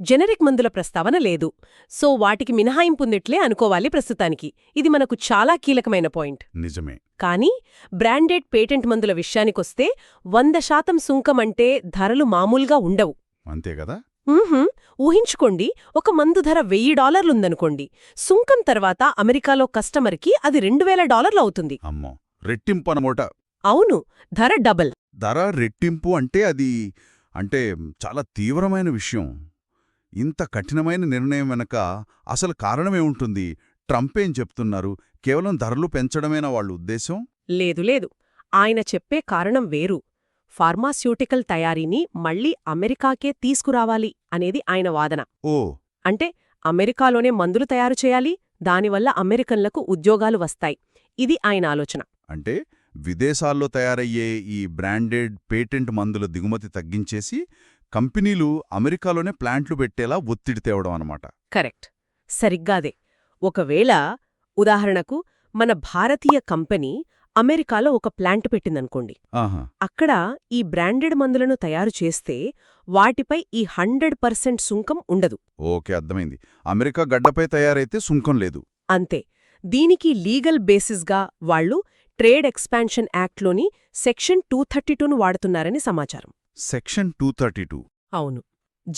Generic మందుల ప్రస్తావన లేదు. సో వాటికి మినహాయింపుందిట్లే అనుకోవాలి ప్రస్తుతానికి. ఇది మనకు చాలా కీలకమైన పాయింట్. నిజమే. కానీ బ్రాండెడ్ పేటెంట్ మందుల విషయానికొస్తే వంద శాతం సుంకం అంటే ధరలు మామూలుగా ఉండవు. అంతే కదా? ఊహుం, ఊహించుకోండి ఒక మందు ధర వెయ్యి డాలర్లుందనుకోండి. సుంకం తర్వాత అమెరికాలో కస్టమర్కి అది రెండు వేల డాలర్లు అవుతుంది. అమ్మో! అవును ధర డబల్. ధర రెట్టింపు అంటే అది అంటే చాలా తీవ్రమైన విషయం. ఇంత కఠినమైన నిర్ణయం వెనక అసలు కారణమేముంటుంది ట్రంప్ ఏం చెప్తున్నారు? కేవలం ధరలు పెంచడమేనా వాళ్ళ ఉద్దేశం? లేదు లేదు. ఆయన చెప్పే కారణం వేరు. ఫార్మాస్యూటికల్ తయారీని మళ్ళీ అమెరికాకే తీసుకురావాలి అనేది ఆయన వాదన. ఓ. అంటే అమెరికాలోనే మందులు తయారు చేయాలి దానివల్ల అమెరికన్లకు ఉద్యోగాలు వస్తాయి. ఇది ఆయన ఆలోచన. అంటే విదేశాల్లో తయారయ్యే ఈ బ్రాండెడ్ పేటెంట్ మందుల దిగుమతి తగ్గించేసి కంపెనీలు అమెరికాలోనే ప్లాంట్లు పెట్టేలా ఒత్తిడి తేవడం అనమాట కరెక్ట్. సరిగ్గాదే. ఒకవేళ ఉదాహరణకు మన భారతీయ కంపెనీ అమెరికాలో ఒక ప్లాంట్ పెట్టిందనుకోండి. అక్కడ ఈ బ్రాండెడ్ మందులను తయారు చేస్తే వాటిపై ఈ హండ్రెడ్ పర్సెంట్ సుంకం ఉండదు. ఓకే అర్థమైంది. అమెరికా గడ్డపై తయారైతే సుంకం లేదు. అంతే. దీనికి లీగల్ బేసిస్గా వాళ్ళు ట్రేడ్ ఎక్స్పాన్షన్ యాక్ట్లోని సెక్షన్ టూ థర్టీ టూను వాడుతున్నారని సమాచారం. Section two thirty two. అవును.